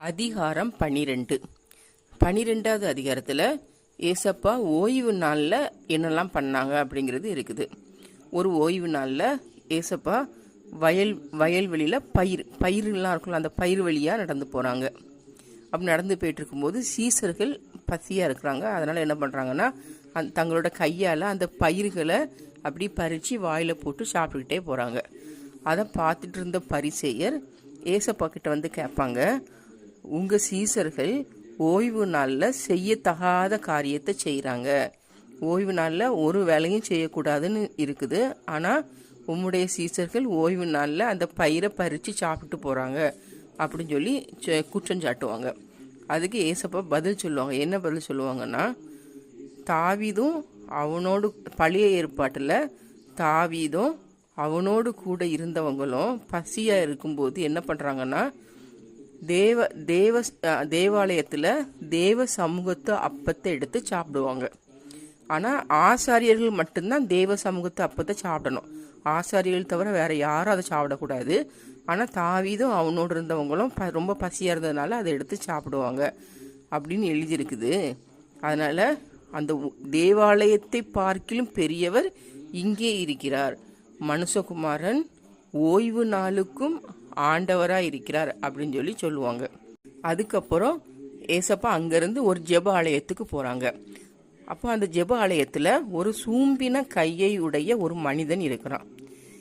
அதிகாரம் பனிரெண்டு. பன்னிரெண்டாவது அதிகாரத்தில் ஏசப்பா ஓய்வு நாளில் என்னெல்லாம் பண்ணாங்க அப்படிங்கிறது இருக்குது. ஒரு ஓய்வு நாளில் ஏசப்பா வயல் வயல்வெளியில் பயிர் பயிர்கள்லாம் இருக்குல்ல அந்த பயிர் வழியாக நடந்து போகிறாங்க அப்படி நடந்து போயிட்டு இருக்கும்போது சீசர்கள் பசியாக இருக்கிறாங்க. அதனால் என்ன பண்ணுறாங்கன்னா அந் தங்களோட கையால் அந்த பயிர்களை அப்படி பறித்து வாயில் போட்டு சாப்பிட்டுக்கிட்டே போகிறாங்க அதை பார்த்துட்டு இருந்த பரிசெயர் ஏசப்பா கிட்ட வந்து கேட்பாங்க உங்கள் சீசர்கள் ஓய்வு நாளில் செய்யத்தகாத காரியத்தை செய்கிறாங்க ஓய்வு நாளில் ஒரு வேலையும் செய்யக்கூடாதுன்னு இருக்குது. ஆனால் உம்முடைய சீசர்கள் ஓய்வு நாளில் அந்த பயிரை பறித்து சாப்பிட்டு போகிறாங்க அப்படின்னு சொல்லி ச- குற்றம் சாட்டுவாங்க. அதுக்கு ஏசப்பா பதில் சொல்லுவாங்க. என்ன பதில் சொல்லுவாங்கன்னா தாவிதும் அவனோடு பழைய ஏற்பாட்டில் தாவிதும் அவனோடு கூட இருந்தவங்களும் பசியாக இருக்கும்போது என்ன பண்ணுறாங்கன்னா தேவ தேவ தேவாலயத்தில் தேவ சமூகத்து அப்பத்தை எடுத்து சாப்பிடுவாங்க. ஆனால் ஆசாரியர்கள் மட்டும்தான் தேவ சமூகத்து அப்பத்தை சாப்பிடணும். ஆசாரியர்கள் தவிர வேற யாரும் அதை சாப்பிடக்கூடாது. ஆனால் தாவீதும் அவனோடு இருந்தவங்களும் ப ரொம்ப பசியாக இருந்ததுனால அதை எடுத்து சாப்பிடுவாங்க அப்படின்னு எழுதியிருக்குது. அதனால் அந்த தேவாலயத்தை பார்க்கிலும் பெரியவர் இங்கே இருக்கிறார். மனுஷகுமாரன் ஓய்வு நாளுக்கும் ஆண்டவராக இருக்கிறார் அப்படின்னு சொல்லி சொல்லுவாங்க. அதுக்கப்புறம் ஏசப்பா அங்கேருந்து ஒரு ஜெப ஆலயத்துக்கு போகிறாங்க அப்போ அந்த ஜெப ஆலயத்தில் ஒரு சூம்பின கையை உடைய ஒரு மனிதன் இருக்கிறான்.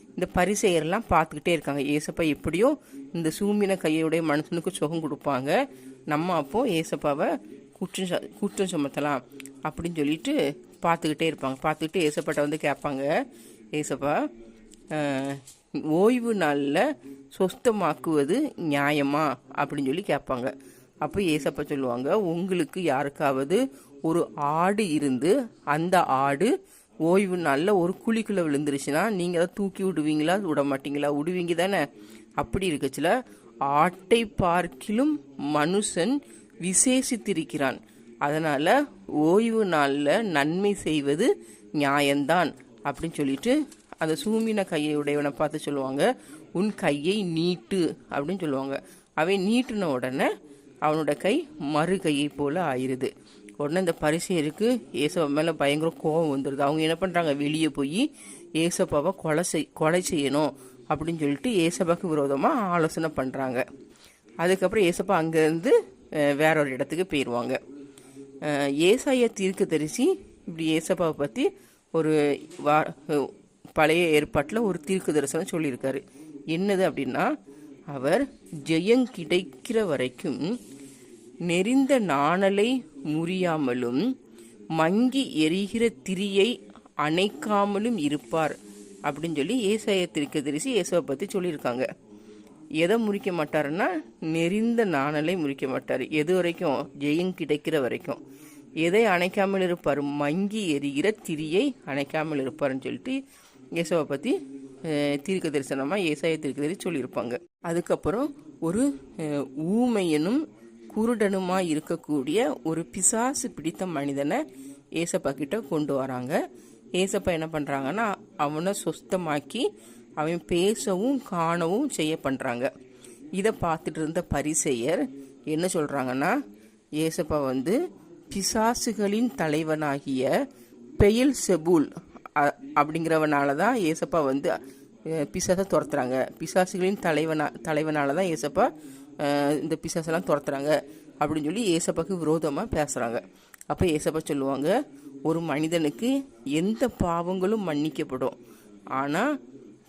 இந்த பரிசெயர்லாம் பார்த்துக்கிட்டே இருக்காங்க. ஏசப்பா எப்படியோ இந்த சூம்பின கையுடைய மனுஷனுக்கு சுகம் கொடுப்பாங்க. நம்ம அப்போ ஏசப்பாவை குற்றம் ச- குற்றம் சுமத்தலாம் அப்படின்னு சொல்லிட்டு பார்த்துக்கிட்டே இருப்பாங்க. பார்த்துக்கிட்டு ஏசப்பாட்ட வந்து கேட்பாங்க. ஏசப்பா ஓய்வு நாளில் சொஸ்தமாக்குவது நியாயமா? அப்படின்னு சொல்லி கேட்பாங்க. அப்போ ஏசப்பா சொல்லுவாங்க உங்களுக்கு யாருக்காவது ஒரு ஆடு இருந்து அந்த ஆடு ஓய்வு நாளில் ஒரு குழிக்குள்ளே விழுந்துருச்சுன்னா நீங்கள் அதை தூக்கி விடுவீங்களா? விட மாட்டீங்களா? விடுவீங்க தானே? அப்படி இருக்கச்சில ஆட்டை பார்க்கிலும் மனுஷன் விசேஷித்திருக்கிறான். அதனால் ஓய்வு நாளில் நன்மை செய்வது நியாயம்தான் அப்படின்னு சொல்லிட்டு அந்த சூமின கையை உடையவனை பார்த்து சொல்லுவாங்க உன் கையை நீட்டு அப்படின்னு சொல்லுவாங்க. அவன் நீட்டின உடனே அவனோட கை மறு கையை போல் ஆயிருது உடனே இந்த பரிசெயருக்கு ஏசப்பா மேலே பயங்கர கோபம் வந்துடுது அவங்க என்ன பண்ணுறாங்க வெளியே போய் ஏசப்பாவை கொலை செய் கொலை செய்யணும் அப்படின்னு சொல்லிட்டு ஏசப்பாவுக்கு விரோதமாக ஆலோசனை பண்ணுறாங்க அதுக்கப்புறம் ஏசப்பா அங்கேருந்து வேற ஒரு இடத்துக்கு போயிடுவாங்க ஏசாய தீர்க்க தரிசி இப்படி ஏசப்பாவை பற்றி ஒரு வா பழைய ஏற்பாட்டில் ஒரு தீர்க்க தரிசனம் சொல்லியிருக்காரு. என்னது அப்படின்னா அவர் ஜெயம் கிடைக்கிற வரைக்கும் நெறிந்த நாணலை முறியாமலும் மங்கி எரிகிற திரியை அணைக்காமலும் இருப்பார் அப்படின்னு சொல்லி ஏசாய தீர்க்கதரிசி இயேசுவை பற்றி சொல்லியிருக்காங்க. எதை முறிக்க மாட்டாருன்னா நெறிந்த நாணலை முறிக்க மாட்டார். எது வரைக்கும்? ஜெயம் கிடைக்கிற வரைக்கும். எதை அணைக்காமல் இருப்பார்? மங்கி எரிகிற திரியை அணைக்காமல் இருப்பாருன்னு சொல்லிட்டு இயேசுவை பற்றி தீர்க்க தரிசனமாக ஏசாய தீர்க்க தரிசி சொல்லியிருப்பாங்க. அதுக்கப்புறம் ஒரு ஊமையனும் குருடனுமாக இருக்கக்கூடிய ஒரு பிசாசு பிடித்த மனிதனை ஏசப்பா கிட்ட கொண்டு வராங்க. ஏசப்பா என்ன பண்ணுறாங்கன்னா அவனை சொஸ்தமாக்கி அவன் பேசவும் காணவும் செய்ய பண்ணுறாங்க இதை பார்த்துட்டு இருந்த பரிசெயர் என்ன சொல்கிறாங்கன்னா ஏசப்பா வந்து பிசாசுகளின் தலைவனாகிய பெயில் செபூல் அப்படிங்கிறவனால தான் ஏசப்பா வந்து பிசாசை துரத்துறாங்க. பிசாசுகளின் தலைவனா தலைவனால தான் ஏசப்பா இந்த பிசாசெல்லாம் துரத்துறாங்க அப்படின்னு சொல்லி ஏசப்பாக்கு விரோதமாக பேசுகிறாங்க அப்போ ஏசப்பா சொல்லுவாங்க ஒரு மனிதனுக்கு எந்த பாவங்களும் மன்னிக்கப்படும். ஆனால்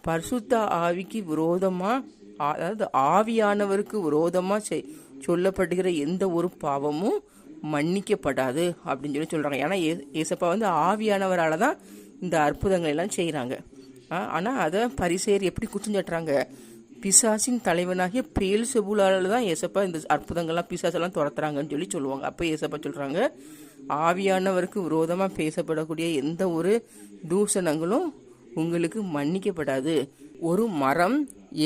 பரிசுத்த ஆவிக்கு விரோதமாக அதாவது ஆவியானவருக்கு விரோதமாக செய் சொல்லப்படுகிற எந்த ஒரு பாவமும் மன்னிக்கப்படாது அப்படின்னு சொல்லி சொல்கிறாங்க ஏன்னா ஏ ஏசப்பா வந்து ஆவியானவரால் தான் இந்த அற்புதங்கள் எல்லாம் செய்கிறாங்க ஆனால் அதை பரிசேர் எப்படி குற்றம் சாட்டுறாங்க? பிசாசின் தலைவனாகிய பேல் செபுலால தான் ஏசப்பா இந்த அற்புதங்கள்லாம் பிசாசெல்லாம் துரத்துறாங்கன்னு சொல்லி சொல்லுவாங்க. அப்போ ஏசப்பா சொல்கிறாங்க ஆவியானவருக்கு விரோதமாக பேசப்படக்கூடிய எந்த ஒரு தூஷணங்களும் உங்களுக்கு மன்னிக்கப்படாது. ஒரு மரம்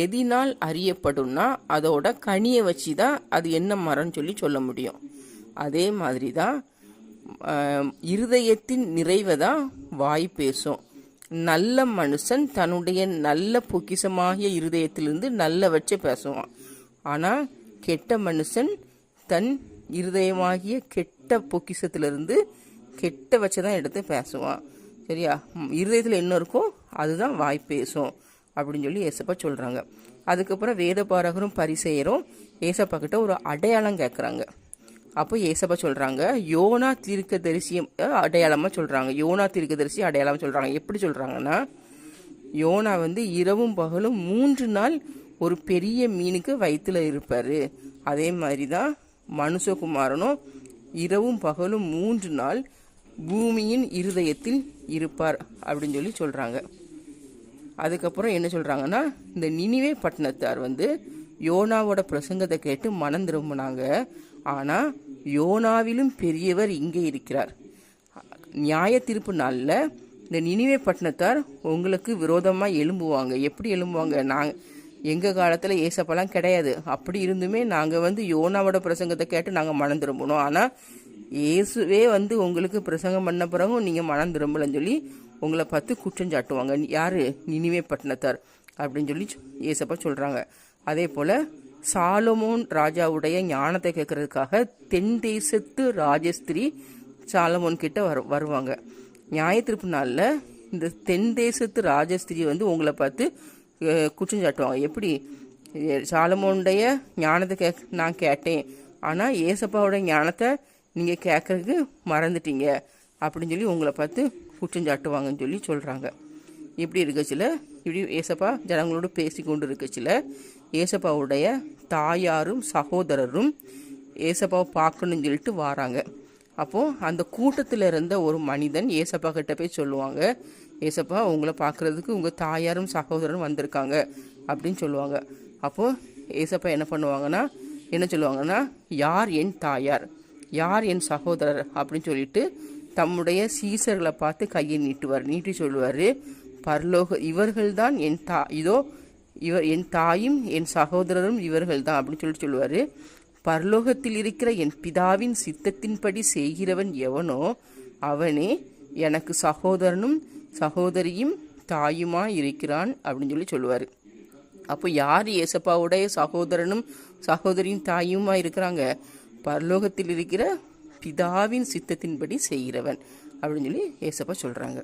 எதினால் அறியப்படும்னா அதோட கனியை வச்சு தான் அது என்ன மரம்னு சொல்லி சொல்ல முடியும். அதே மாதிரி தான் இருதயத்தின் நிறைவை தான் வாய் பேசும். நல்ல மனுஷன் தன்னுடைய நல்ல பொக்கிஷமாகிய இருதயத்திலிருந்து நல்லவற்றை பேசுவான். ஆனால் கெட்ட மனுஷன் தன் இருதயமாகிய கெட்ட பொக்கிசத்திலிருந்து கெட்ட வச்சு தான் எடுத்து பேசுவான். சரியா? இருதயத்தில் என்ன இருக்கோ அதுதான் வாய் பேசும் அப்படின்னு சொல்லி ஏசப்பா சொல்கிறாங்க அதுக்கப்புறம் வேத பாரகரும் பரிசெயரும் ஏசப்பா கிட்ட ஒரு அடையாளம் கேட்குறாங்க அப்போ ஏசப்பா சொல்கிறாங்க யோனா தீர்க்க தரிசியம் அடையாளமாக சொல்கிறாங்க யோனா தீர்க்க தரிசி சொல்கிறாங்க எப்படி சொல்கிறாங்கன்னா யோனா வந்து இரவும் பகலும் மூன்று நாள் ஒரு பெரிய மீனுக்கு வயிற்றில் இருப்பார். அதே மாதிரி தான் மனுஷகுமாரனும் இரவும் பகலும் மூன்று நாள் பூமியின் இருதயத்தில் இருப்பார் அப்படின்னு சொல்லி சொல்கிறாங்க அதுக்கப்புறம் என்ன சொல்கிறாங்கன்னா இந்த நினிவே பட்டணத்தார் வந்து யோனாவோட பிரசங்கத்தை கேட்டு மனம் திரும்பினாங்க. ஆனால் யோனாவிலும் பெரியவர் இங்கே இருக்கிறார். நியாய திருப்பு நாளில் இந்த நினைவே பட்டினத்தார் உங்களுக்கு விரோதமாக எழும்புவாங்க. எப்படி எழும்புவாங்க? நாங்கள் எங்கள் காலத்தில் ஏசப்பெல்லாம் கிடையாது. அப்படி இருந்துமே நாங்கள் வந்து யோனாவோட பிரசங்கத்தை கேட்டு நாங்கள் மனம் திரும்பணும். ஆனால் இயேசுவே வந்து உங்களுக்கு பிரசங்கம் பண்ண பிறகும் நீங்கள் மனம் திரும்பலன்னு சொல்லி உங்களை பார்த்து குற்றம் சாட்டுவாங்க. யார்? நினைவே பட்டினத்தார் அப்படின்னு சொல்லி ஏசப்பா சொல்கிறாங்க அதே போல் சாலமோன் ராஜாவுடைய ஞானத்தை கேட்கறதுக்காக தென் தேசத்து ராஜஸ்திரி சாலமோன் கிட்ட வரு வருவாங்க. நியாயத்திருப்பு நாளில் இந்த தென் தேசத்து ராஜஸ்திரி வந்து உங்களை பார்த்து குற்றம் சாட்டுவாங்க எப்படி? சாலமோனுடைய ஞானத்தை கே நான் கேட்டேன். ஆனால் ஏசப்பாவோட ஞானத்தை நீங்கள் கேட்கறதுக்கு மறந்துட்டீங்க. அப்படின்னு சொல்லி உங்களை பார்த்து குற்றம் சாட்டுவாங்கன்னு சொல்லி சொல்கிறாங்க இப்படி இருக்கச்சில இப்படி ஏசப்பா ஜனங்களோடு பேசி கொண்டு இருக்கச்சில ஏசப்பாவுடைய தாயாரும் சகோதரரும் ஏசப்பாவை பார்க்கணும்னு சொல்லிட்டு வாராங்க. அப்போது அந்த கூட்டத்தில் இருந்த ஒரு மனிதன் ஏசப்பா கிட்ட போய் சொல்லுவாங்க ஏசப்பா உங்களை பார்க்குறதுக்கு உங்கள் தாயாரும் சகோதரரும் வந்திருக்காங்க அப்படின்னு சொல்லுவாங்க. அப்போது ஏசப்பா என்ன பண்ணுவாங்கன்னா என்ன சொல்லுவாங்கன்னா யார் என் தாயார்? யார் என் சகோதரர்? அப்படின்னு சொல்லிட்டு தம்முடைய சீசர்களை பார்த்து கையை நீட்டுவார். நீட்டி சொல்லுவார் பரலோக இவர்கள்தான் என் தா இதோ இவர் என் தாயும் என் சகோதரரும் இவர்கள் தான் அப்படின்னு சொல்லிட்டு சொல்லுவார். பரலோகத்தில் இருக்கிற என் பிதாவின் சித்தத்தின்படி செய்கிறவன் எவனோ அவனே எனக்கு சகோதரனும் சகோதரியும் தாயுமா இருக்கிறான் அப்படின்னு சொல்லி சொல்லுவார். அப்போ யார் ஏசப்பாவுடைய சகோதரனும் சகோதரியும் தாயுமா இருக்கிறாங்க? பரலோகத்தில் இருக்கிற பிதாவின் சித்தத்தின்படி செய்கிறவன் அப்படின்னு சொல்லி ஏசப்பா சொல்கிறாங்க